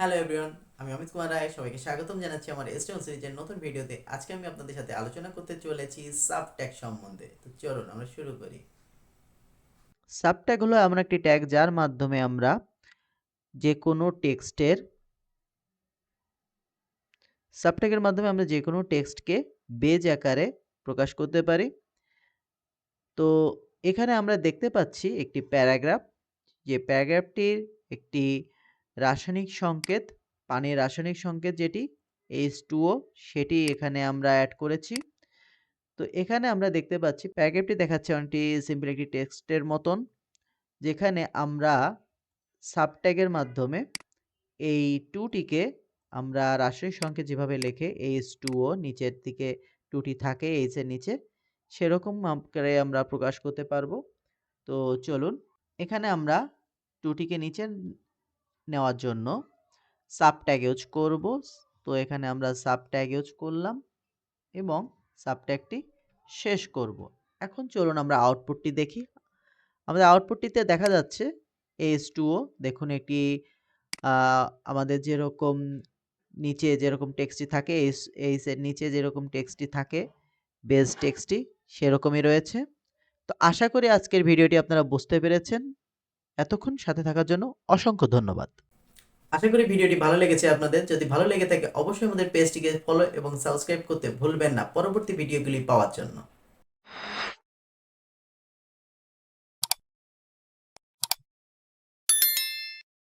Hello everyone আমি অমিত কুমার রায়, সবাইকে স্বাগতম জানাচ্ছি আমার এস্টেন সিরিজের নতুন ভিডিওতে। আজকে আমি আপনাদের সাথে আলোচনা করতে চলেছি সাবট্যাগ সম্বন্ধে। তো চলুন, আমরা শুরু করি। সাবট্যাগ হলো এমন একটি ট্যাগ যার মাধ্যমে আমরা যে কোনো টেক্সটের সাবট্যাগের মাধ্যমে আমরা যে কোনো টেক্সটকে বেজ আকারে প্রকাশ করতে পারি। তো এখানে আমরা দেখতে পাচ্ছি একটি প্যারাগ্রাফ। যে প্যারাগ্রাফটির একটি রাসায়নিক সংকেত, পানির রাসায়নিক সংকেত যেটি এইচ টুও সেটি এখানে আমরা অ্যাড করেছি। তো এখানে আমরা দেখতে পাচ্ছি প্যাকেটটি দেখাচ্ছে অনেকটি সিম্পল একটি টেক্সটের মতন, যেখানে আমরা সাবট্যাগের মাধ্যমে এই টুটিকে আমরা রাসায়নিক সংকেত যেভাবে লেখে এইচ টুও নিচের দিকে টুটি থাকে এইচের নিচে, সেরকম করে আমরা প্রকাশ করতে পারব। তো চলুন, এখানে আমরা টুটিকে নিচে নেওয়ার জন্য। সাবট্যাগ ইউজ করব। তো এখানে আমরা সাবট্যাগ ইউজ করলাম এবং সাবট্যাগটি শেষ করব। এখন চলুন আমরা আউটপুটটি দেখি। আমাদের আউটপুটটিতে দেখা যাচ্ছে এইচ টুও দেখুন একটি আমাদের যেরকম নিচে যেরকম টেক্সটি থাকে এইচ এর নিচে যেরকম টেক্সটি থাকে বেস টেক্সটি সেরকমই রয়েছে। তো আশা করি আজকের ভিডিওটি আপনারা বুঝতে পেরেছেন। এতক্ষণ সাথে থাকার জন্য অসংখ্য ধন্যবাদ। আশা করি ভিডিওটি ভালো লেগেছে আপনাদের। যদি ভালো লেগে থাকে, অবশ্যই আমাদের পেজটিকে ফলো এবং সাবস্ক্রাইব করতে ভুলবেন না। পরবর্তী ভিডিওগুলি পাওয়ার জন্য।